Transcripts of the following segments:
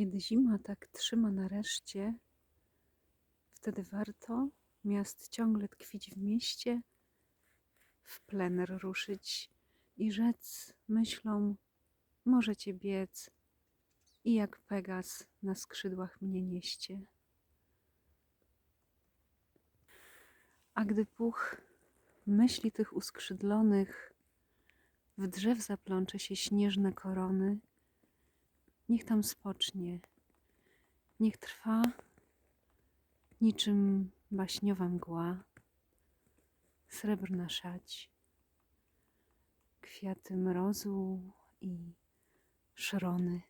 Kiedy zima tak trzyma nareszcie, wtedy warto miast ciągle tkwić w mieście, w plener ruszyć i rzec myślą, możecie biec i jak Pegas na skrzydłach mnie nieście. A gdy puch myśli tych uskrzydlonych w drzew zaplącze się śnieżne korony, niech tam spocznie, niech trwa niczym baśniowa mgła, srebrna szać, kwiaty mrozu i szrony.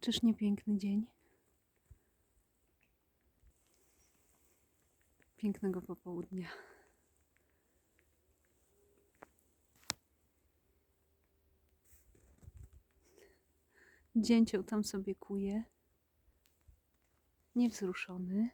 Czyż nie piękny dzień? Pięknego popołudnia. Dzięcioł tam sobie kuje, niewzruszony.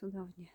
Cudownie.